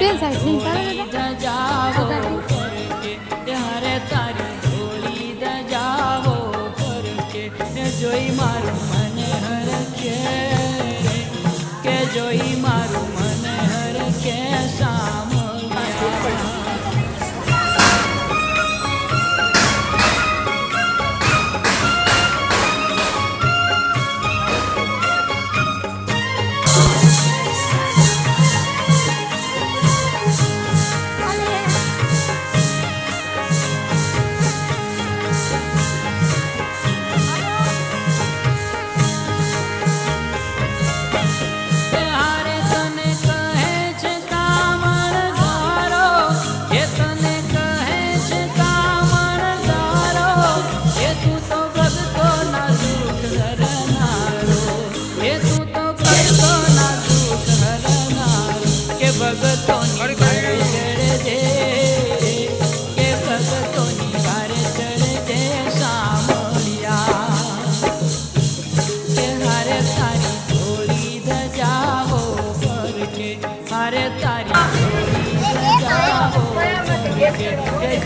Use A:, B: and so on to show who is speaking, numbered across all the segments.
A: Piensa, sí, para, para, para. જોઈ મારું મને હર કે સામ.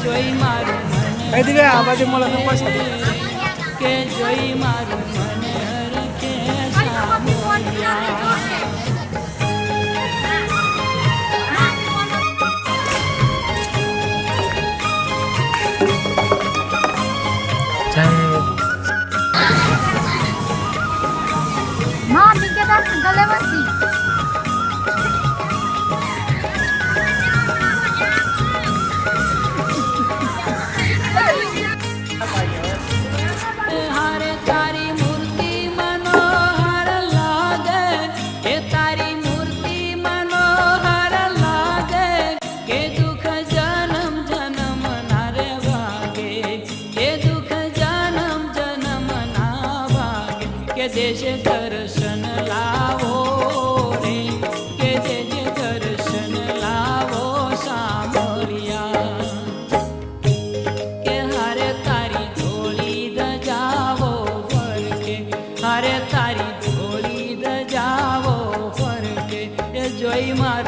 A: જોઈ મારું કે જોઈ મારું જે જે દર્શન લાવો કે જે જે દર્શન લાવો સાંભળ્યા કે હારે તારી ધોળી દજાવો ફરકે હારે તારી ધોળી દજાવો ફરકે એ જોઈ માર